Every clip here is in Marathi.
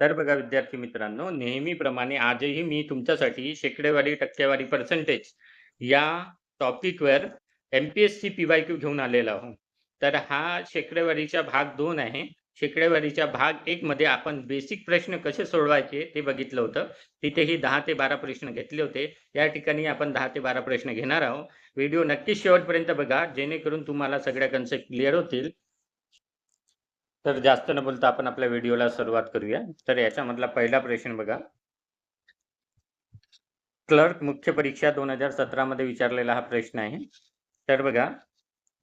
तर बघा विद्यार्थी मित्रांनो, नेहमीप्रमाणे आजही मी तुमच्यासाठी शेकडेवारी, टक्केवारी, पर्सेंटेज या टॉपिकवर एम-पी-एस-सी पी-वाय-क्यू घेऊन आलेला आहोत. तर हा शेकडेवारीचा भाग दोन आहे. शेकडेवारीच्या भाग एक मध्ये आपण बेसिक प्रश्न कसे सोडवायचे ते बघितलं होतं. तिथेही दहा ते 12 प्रश्न घेतले होते. या ठिकाणी आपण दहा ते 12 प्रश्न घेणार आहोत. व्हिडिओ नक्की शेवटपर्यंत बघा, जेणेकरून तुम्हाला सगळ्या कन्सेप्ट क्लिअर होतील. तर जास्त न बोलता आपण आपल्या व्हिडिओला सुरुवात करूया. तर याच्यामधला पहिला प्रश्न बघा. क्लर्क मुख्य परीक्षा 2017 मध्ये विचारलेला हा प्रश्न आहे. तर बघा,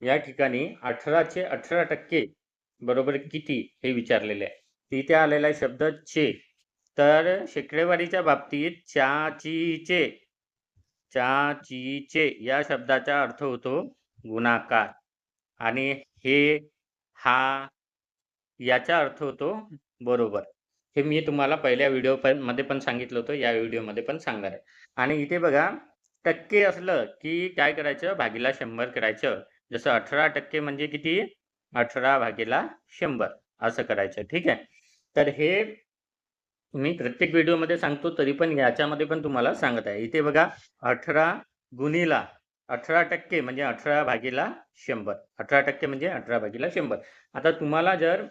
या ठिकाणी 18 चे 18% बरोबर किती हे विचारलेले आहे. तिथे आलेला आहे शब्द चे. तर शेकडेवारीच्या बाबतीत च्या, चाचीचे च्या, ची, चे या शब्दाचा अर्थ होतो गुणाकार आणि हे, हा याचा अर्थ होतो बरोबर. हे मी तुम्हाला पहिल्या व्हिडिओमध्ये पण सांगितलं होतं. या व्हिडिओमध्ये पण सांगणार आहे. आणि इथे बघा, टक्के असलं की काय करायचं भागीला शंभर करायचं. जसं 18% म्हणजे किती? 18 भागीला शंभर असं करायचं. ठीक आहे. तर हे मी प्रत्येक व्हिडिओमध्ये सांगतो तरी पण याच्यामध्ये पण तुम्हाला सांगत आहे. इथे बघा अठरा गुणीला अठरा टक्के म्हणजे 18 भागीला 100. 18% म्हणजे 18 भागीला शंभर आता तुम्हाला जर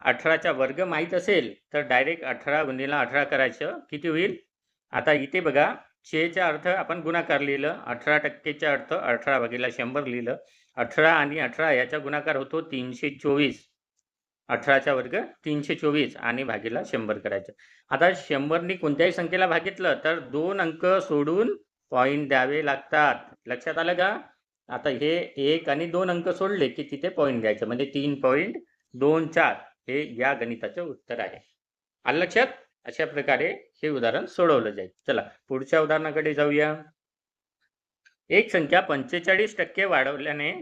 अठराचा वर्ग माहीत असेल तर डायरेक्ट 18 गुणिला 18 करायचं. किती होईल? आता इथे बघा छेचा अर्थ आपण गुणाकार लिहिलं. अठरा टक्केचा अर्थ 18 भागीला शंभर लिहिलं. 18 आणि 18 याचा गुणाकार होतो तीनशे चोवीस अठराचा वर्ग 324 आणि भागीला शंभर करायचं. आता शंभरनी कोणत्याही संख्येला भागितलं तर दोन अंक सोडून पॉईंट द्यावे लागतात. लक्षात आलं का? आता हे एक आणि दोन अंक सोडले की तिथे पॉईंट द्यायचं. म्हणजे 3.24 हे या गणिताचे उत्तर आहे. आलं लक्षात? अशा प्रकारे हे उदाहरण सोडवलं जाईल. चला पुढच्या उदाहरणाकडे जाऊया. एक संख्या 45% वाढवल्याने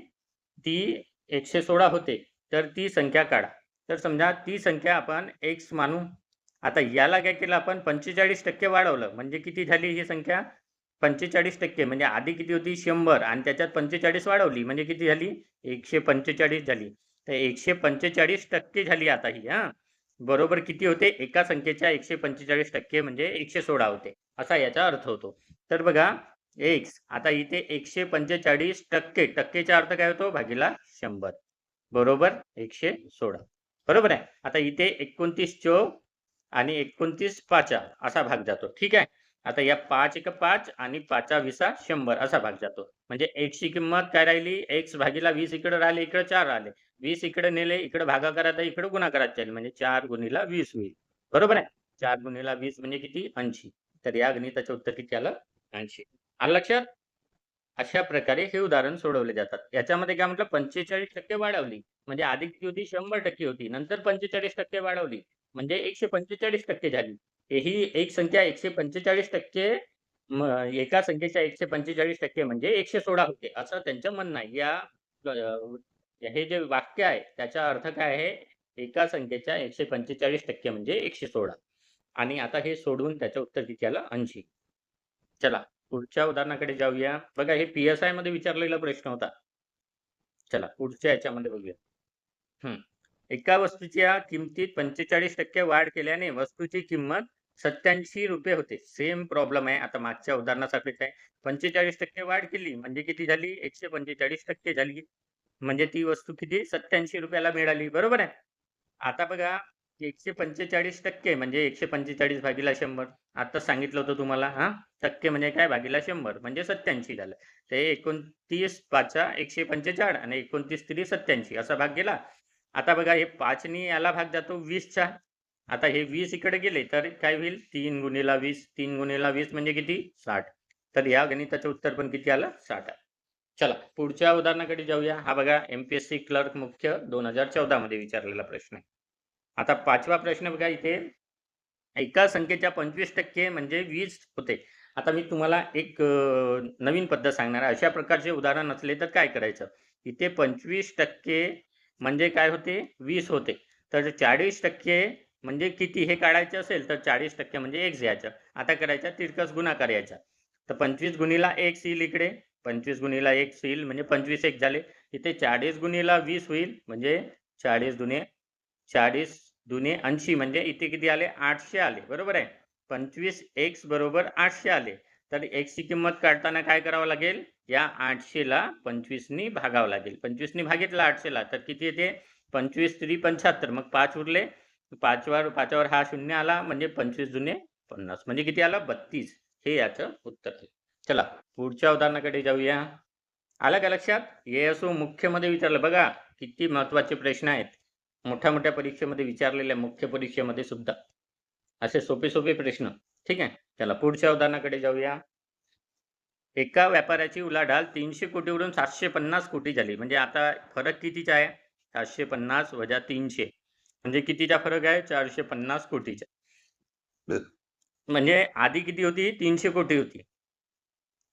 ती 116 होते. तर ती संख्या काढा. तर समजा ती संख्या आपण एक्स मानू. आता याला काय केलं आपण 45% वाढवलं. म्हणजे किती झाली ही संख्या? 45% म्हणजे आधी किती होती? शंभर आणि त्याच्यात 45 वाढवली म्हणजे किती झाली? 145 झाली. तर एकशे पंचेचाळीस टक्के झाली आता ही हा. बरोबर किती होते? एका संख्येच्या एकशे पंचेचाळीस टक्के म्हणजे एकशे सोळा होते. असा याचा अर्थ होतो. तर बघा एक्स आता इथे एकशे पंचेचाळीस टक्के टक्केचा अर्थ काय होतो? भागीला शंभर. बरोबर? एकशे सोळा. बरोबर आहे? आता इथे एकोणतीस चो आणि एकोणतीस पाचा असा भाग जातो. ठीक आहे? आता या पाच एक पाच आणि पाचा विसा शंभर असा भाग जातो. म्हणजे x किंमत काय राहिली? एक्स भागीला वीस इकडे राहिले, इकडे चार राहिले वीस इकडे नेले, इकडे भागाकारात आहे, इकडे गुणाकारात जाईल. म्हणजे चार गुणीला वीस होईल. बरोबर आहे. चार गुणीला वीस म्हणजे किती? 80. तर या गणिताचं उत्तर किती आलं? 80. आलं लक्षात? अशा प्रकारे हे उदाहरण सोडवले जातात. याच्यामध्ये काय म्हटलं 45% वाढवली. म्हणजे आधी किती होती? 100% होती. नंतर 45% वाढवली. म्हणजे 145% झाली. ही एक संख्या एकशे पंचेचाळीस टक्के एका संख्येच्या 145% म्हणजे 116 होते. असं त्यांचं म्हणणं आहे. या हे जे वाक्य आहे त्याचा अर्थ काय आहे? एका संख्येच्या 145% म्हणजे 116 आणि आता हे सोडवून त्याचं उत्तर किती आलं? 80. चला पुढच्या उदाहरणाकडे जाऊया. बघा हे पी-एस-आयमध्ये विचारलेला प्रश्न होता. चला पुढच्या याच्यामध्ये बघूया. हम्म एका वस्तूच्या किमतीत 45% वाढ केल्याने वस्तूची किंमत सत्याऐंशी रुपये होते. सेम प्रॉब्लेम आहे. आता मागच्या उदाहरणासारखेच आहे. पंचेचाळीस टक्के वाढ केली. म्हणजे किती झाली? एकशे पंचेचाळीस टक्के झाली. म्हणजे ती वस्तू किती? सत्याऐंशी रुपयाला मिळाली. बरोबर आहे? आता बघा एकशे पंचेचाळीस टक्के म्हणजे एकशे पंचेचाळीस भागीला शंभर. आता सांगितलं होतं तुम्हाला हा? टक्के म्हणजे काय? भागीला शंभर. म्हणजे सत्याऐंशी झालं. ते एकोणतीस पाचा एकशे पंचेचाळ आणि एकोणतीस त्री सत्याऐंशी असा भाग गेला. आता बघा हे पाचनी याला भाग जातो वीसचा. आता हे वीस इकडे गेले तर काय होईल? तीन गुणेला वीस तीन गुणेला वीस म्हणजे किती? साठ तर या गणिताचं उत्तर पण किती आलं? साठ चला पुढच्या उदाहरणाकडे जाऊया. हा बघा एम-पी-एस-सी क्लर्क मुख्य 2014 मध्ये विचारलेला प्रश्न आहे. आता पाचवा प्रश्न बघा इथे एका संख्येच्या 25% म्हणजे वीस होते. आता मी तुम्हाला एक नवीन पद्धत सांगणार आहे. अशा प्रकारचे उदाहरण असले तर काय करायचं? इथे 25% म्हणजे काय होते? वीस होते. तर 40% म्हणजे किती हे काढायचं असेल तर 40% म्हणजे एक्स घ्यायचं. आता करायचा तिरकस गुणाकार यायचा. तर पंचवीस गुणीला एक्स येईल इकडे. पंचवीस गुणीला एक्स येईल म्हणजे 25 एक झाले. इथे चाळीस गुणीला वीस होईल म्हणजे 40 दुने 40 दुने ऐंशी म्हणजे इथे किती आले आठशे आले बरोबर आहे पंचवीस एक्स बरोबर आठशे आले तर एक्सची किंमत काढताना काय करावं लागेल या आठशेला पंचवीसनी भागावं लागेल पंचवीसनी भागितला आठशेला तर किती येते पंचवीस तरी पंच्याहत्तर मग पाच उरले पाचवर पाचावर हा शून्य आला म्हणजे पंचवीस जुने पन्नास. म्हणजे किती आला? बत्तीस. हे याचं उत्तर आहे. चला पुढच्या उदाहरणाकडे जाऊया. आलं का लक्षात? हे असो मुख्यमध्ये विचारलं. बघा किती महत्त्वाचे प्रश्न आहेत. मोठ्या मोठ्या परीक्षेमध्ये विचारलेल्या मुख्य परीक्षेमध्ये सुद्धा. असे सोपे सोपे प्रश्न. ठीक आहे? चला पुढच्या उदाहरणाकडे जाऊया. एका व्यापाऱ्याची उलाढाल तीनशे कोटीवरून सातशे पन्नास कोटी झाली. म्हणजे आता फरक कितीचा आहे? सातशे पन्नास वजा तीनशे. म्हणजे कितीचा फरक आहे? चारशे पन्नास कोटीचा. म्हणजे आधी किती होती? तीनशे कोटी होती.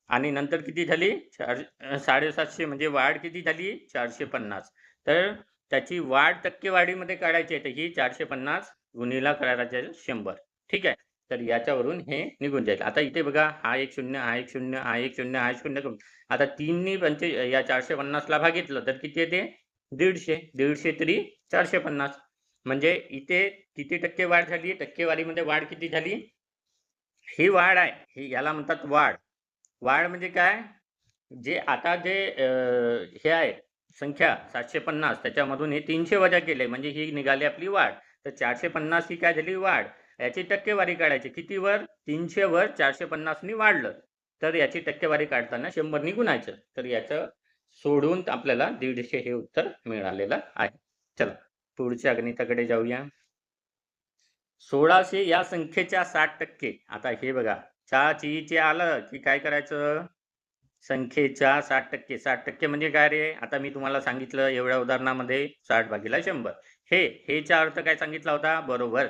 आणि नंतर किती झाली? चार साडेसातशे म्हणजे वाढ किती झाली? चारशे पन्नास. तर त्याची वाढ टक्केवाढीमध्ये काढायची आहे तर ही चारशे पन्नास गुन्हेला करायचे शंभर. ठीक आहे? तर याच्यावरून हे निघून जाईल. आता इथे बघा हा एक शून्य हा एक शून्य हा एक शून्य हा एक शून्य करून. आता तीननी पंचे या चारशे पन्नासला भागितलं तर किती येते? दीडशे. दीडशे तरी चारशे पन्नास. म्हणजे इथे किती टक्के वाढ झाली? टक्केवारीमध्ये वाढ किती झाली? ही वाढ आहे. ही याला म्हणतात वाढ. वाढ म्हणजे काय? जे आता जे हे आहे संख्या सातशे पन्नास त्याच्यामधून हे तीनशे वजा केले म्हणजे ही निघाली आपली वाढ. तर चारशे पन्नास ही काय झाली? वाढ. याची टक्केवारी काढायची. किती वर तीनशे वर चारशे पन्नासनी वाढलं. तर याची टक्केवारी काढताना शंभरनी गुणायचं. तर याचं सोडून आपल्याला दीडशे हे उत्तर मिळालेलं आहे. चला. पुढच्या गणिताकडे जाऊया. सोळाशे या संख्येच्या साठ टक्के. आता हे बघा. चा ची चे आलं की काय करायचं? संख्येच्या साठ टक्के. साठ टक्के म्हणजे काय रे? आता मी तुम्हाला सांगितलं एवढ्या उदाहरणामध्ये साठ भागीला शंभर. हे हेचा अर्थ काय सांगितला होता? बरोबर.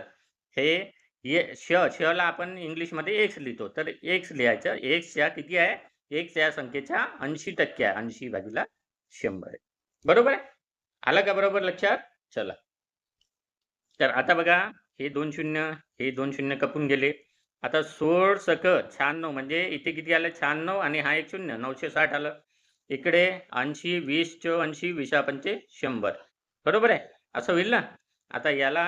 हे ये श श ला आपण इंग्लिशमध्ये एक्स लिहितो. तर एक्स लिहायचं. एक्स या किती आहे? एक्स या संख्येच्या ऐंशी टक्के आहे. ऐंशी भागीला शंभर आहे. बरोबर आहे? आलं का बरोबर लक्षात? चला. तर आता बघा हे दोन शून्य हे दोन शून्य कपून गेले. आता सोळ सक शहाण्णव म्हणजे इथे किती आलं? शहाण्णव आणि हा एक शून्य नऊशे साठ आलं. इकडे ऐंशी वीस चो ऐंशी पंचे शंभर. बरोबर आहे? असं होईल ना? आता याला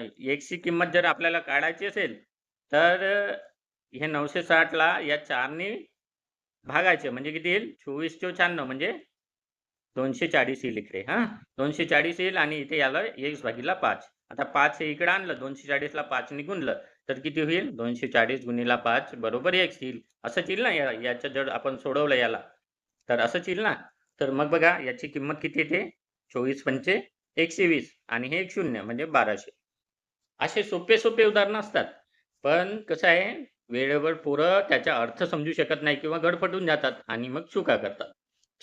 एकशी एकची किंमत जर आपल्याला काढायची असेल तर हे नऊशे साठला या चारने भागायचे म्हणजे किती येईल? चोवीस चो शहाण्णव म्हणजे दोनशे चाळीस येईल इकडे हा? दोनशे चाळीस येईल आणि इथे याला एक भागीला पाच. आता पाच हे इकडे आणलं दोनशे चाळीसला पाच गुणलं तर किती होईल? दोनशे चाळीस गुणिला पाच बरोबर एक येईल. असंच येईल ना या याचं जर आपण सोडवलं याला. तर असंच येईल ना? तर मग बघा याची किंमत किती येते? चोवीस पंचे एकशे वीस आणि हे एक शून्य म्हणजे बाराशे. असे सोपे सोपे उदाहरणं असतात. पण कसं आहे? वेळेवर पोरं त्याचा अर्थ समजू शकत नाही किंवा गडफटून जातात आणि मग चुका करतात.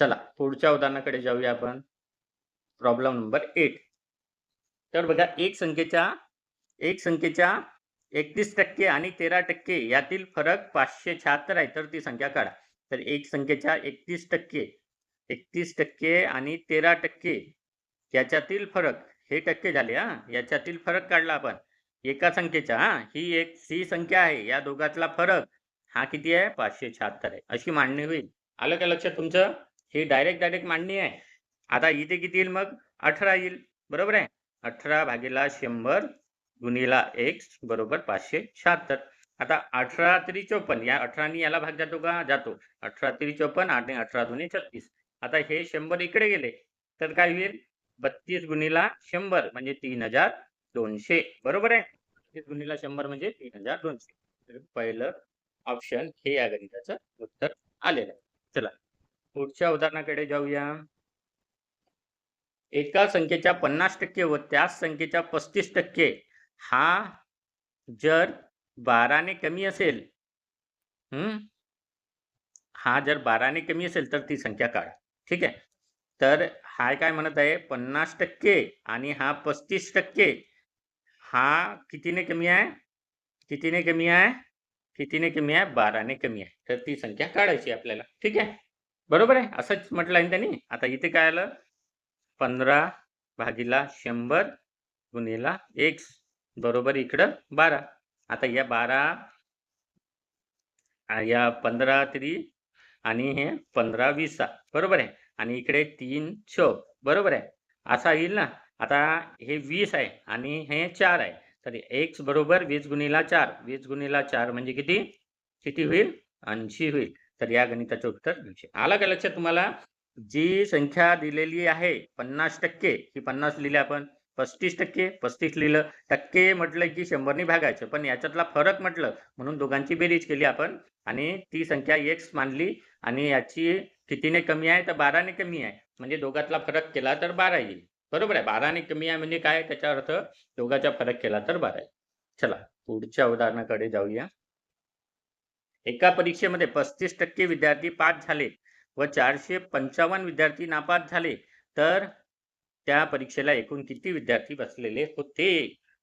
चला पुढच्या उदाहरणाकडे जाऊया आपण. प्रॉब्लेम नंबर एट तर बघा एक संख्येच्या एक संख्येच्या एकतीस टक्के आणि तेरा टक्के यातील फरक पाचशे शहात्तर आहे तर ती संख्या काढा. तर एक संख्येच्या एकतीस टक्के एकतीस टक्के आणि तेरा टक्के याच्यातील फरक हे टक्के झाले हा. याच्यातील फरक काढला आपण. एका संख्येचा हा. ही एक ही संख्या आहे या दोघातला फरक हा किती आहे? पाचशे शहात्तर आहे. अशी मांडणी होईल. आलं का लक्षात तुमचं? ही डायरेक्ट डायरेक्ट मांडणी आहे. आता इथे किती येईल मग? अठरा येईल. बरोबर आहे? अठरा भागीला शंभर गुणीला एक्स बरोबर पाचशे शहात्तर. आता अठरा तरी चोपन्न या अठरानी याला भाग जातो का? जातो. अठरा तरी चोपन्न आणि अठरा दोन्ही छत्तीस. आता हे शंभर इकडे गेले तर काय होईल? बत्तीस गुणीला शंभर म्हणजे तीन हजार दोनशे. बरोबर आहे? बत्तीस गुणीला शंभर म्हणजे तीन हजार दोनशे. पहिलं ऑप्शन हे या गणिताचं उत्तर आलेलं आहे. चला. पुढच्या उदाहरणाकडे जाऊया. एका संख्येच्या पन्नास टक्के व त्याच संख्येच्या पस्तीस टक्के हा जर बाराने कमी असेल हम्म हा जर बाराने कमी असेल तर ती संख्या काढ. ठीक आहे? तर हा काय म्हणत आहे? पन्नास टक्के आणि हा पस्तीस टक्के हा कितीने कमी आहे? कितीने कमी आहे? कितीने कमी आहे? बाराने कमी आहे. तर ती संख्या काढायची आपल्याला. ठीक आहे? बरोबर आहे असंच म्हटलं आहे त्यांनी. आता इथे काय आलं? पंधरा भागीला शंभर गुणिला एक्स बरोबर इकडं बारा. आता या बारा या पंधरा तरी आणि हे पंधरा वीसा. बरोबर आहे? आणि इकडे तीन छ बरोबर आहे? असा येईल ना? आता हे वीस आहे आणि हे चार आहे. तर एक्स बरोबर वीस गुणिला चार. वीस गुणिला चार म्हणजे किती? किती होईल? ऐंशी होईल. तर या गणिताचं उत्तर ऐंशी आला का लक्षात तुम्हाला? जी संख्या दिलेली आहे पन्नास टक्के ही पन्नास लिहिले आपण. पस्तीस टक्के पस्तीस लिहिलं. टक्के म्हटलं की शंभरनी भागायचं. पण याच्यातला फरक म्हटलं म्हणून दोघांची बेरीज केली आपण. आणि ती संख्या एक्स मानली आणि याची कितीने कमी आहे? तर बाराने कमी आहे. म्हणजे दोघातला फरक केला तर बारा येईल. बरोबर आहे? बाराने कमी आहे म्हणजे काय? त्याचा अर्थ दोघाचा फरक केला तर बारा आहे चला पुढच्या उदाहरणाकडे जाऊया. एका परीक्षेमध्ये पस्तीस टक्के विद्यार्थी पास झाले व चारशे पंचावन्न विद्यार्थी नापास झाले. तर त्या परीक्षेला एकूण किती विद्यार्थी बसलेले होते?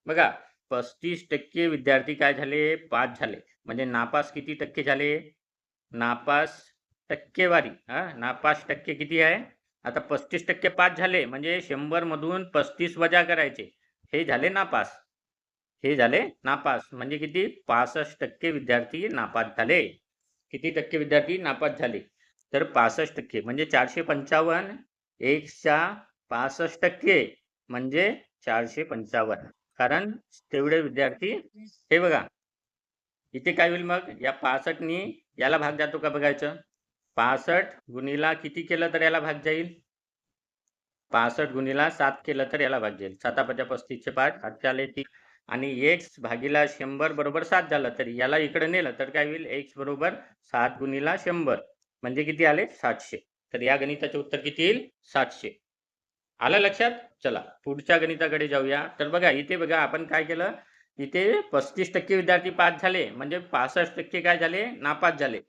बघा पस्तीस टक्के विद्यार्थी काय झाले? पास झाले. म्हणजे नापास किती टक्के झाले? नापास टक्केवारी. हा नापास टक्के किती आहे? आता पस्तीस टक्के पास झाले. म्हणजे शंभर मधून पस्तीस वजा करायचे. हे झाले नापास. हे झाले नापास. म्हणजे किती? पासष्ट टक्के विद्यार्थी नापास झाले. किती टक्के विद्यार्थी नापास झाले? तर पासष्ट टक्के. म्हणजे चारशे पंचावन्न. एकच्या पासष्ट टक्के. म्हणजे चारशे पंचावन्न. कारण तेवढे विद्यार्थी हे बघा. इथे काय होईल मग? या पासष्टनी याला भाग जातो का बघायचं? पासष्ट गुणीला किती केलं तर याला भाग जाईल? पासष्ट गुणीला सात केलं तर याला भाग जाईल. साता पचा पस्तीसचे पाच. सातशे तीन ती आणि एक्स भागीला शंभर बरोबर सात झालं तर याला इकडे नेलं तर काय होईल? एक्स बरोबर सात गुणिला शंभर. म्हणजे किती आले? सातशे. तर या गणिताचे उत्तर किती येईल? सातशे. आलं लक्षात? चला पुढच्या गणिताकडे जाऊया. तर बघा इथे बघा आपण काय केलं? इथे पस्तीस टक्के विद्यार्थी पास झाले. म्हणजे पासष्ट टक्के काय झाले? नापास झाले.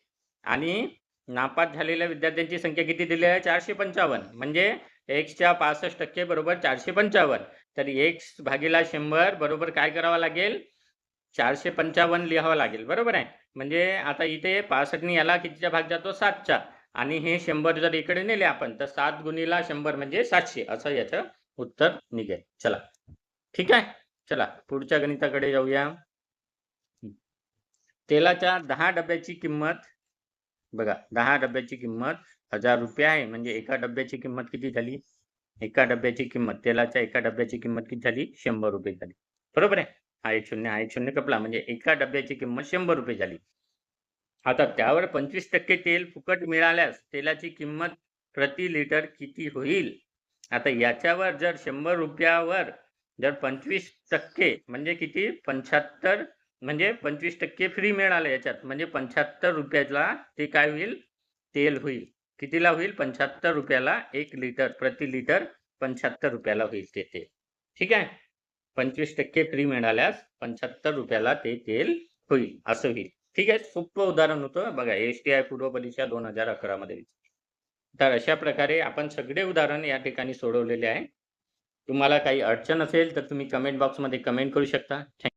आणि नापास झालेल्या विद्यार्थ्यांची संख्या किती दिली आहे? चारशे पंचावन्न. म्हणजे एक्सच्या पासष्ट टक्के बरोबर चारशे पंचावन्न. तर एक्स भागीला शंभर बरोबर काय करावं लागेल? चारशे पंचावन्न लिहावं लागेल. बरोबर आहे? म्हणजे आता इथे पासष्टनी याला कितीचा भाग जातो? सातचा आणि हे शंभर जर इकडे नेले आपण तर सात गुणीला शंभर म्हणजे सातशे. असं याचं उत्तर निघेल. चला. ठीक आहे? चला. पुढच्या गणिताकडे जाऊया. तेलाच्या दहा डब्याची किंमत बघा दहा डब्याची किंमत हजार रुपये आहे. म्हणजे एका डब्याची किंमत किती झाली? एका डब्याची किंमत तेलाच्या एका डब्याची किंमत किती झाली? शंभर रुपये झाली. बरोबर आहे? हा एक शून्य हा एक शून्य कपला म्हणजे एका डब्याची किंमत शंभर रुपये झाली. आता त्यावर पंचवीस टक्के तेल फुकट मिळाल्यास तेलाची किंमत प्रति लिटर किती होईल? आता याच्यावर जर शंभर रुपयावर जर पंचवीस टक्के म्हणजे किती? पंच्याहत्तर म्हणजे पंचवीस टक्के फ्री मिळालं याच्यात म्हणजे पंच्याहत्तर रुपयाला ते काय होईल? तेल होईल. कितीला होईल? पंच्याहत्तर रुपयाला एक लिटर प्रति लिटर पंच्याहत्तर रुपयाला होईल ते तेल. ठीक आहे? पंचवीस टक्के फ्री मिळाल्यास पंच्याहत्तर रुपयाला ते तेल होईल असं होईल. ठीक आहे? सोपं उदाहरण होतं. बघा एस टी आय पूर्व परीक्षा दोन हजार अकरा मध्ये तर अशा प्रकारे आपण सगळे उदाहरण या ठिकाणी सोडवलेले आहे. तुम्हाला काही अडचण असेल तर तुम्ही कमेंट बॉक्समध्ये कमेंट करू शकता. थँक्यू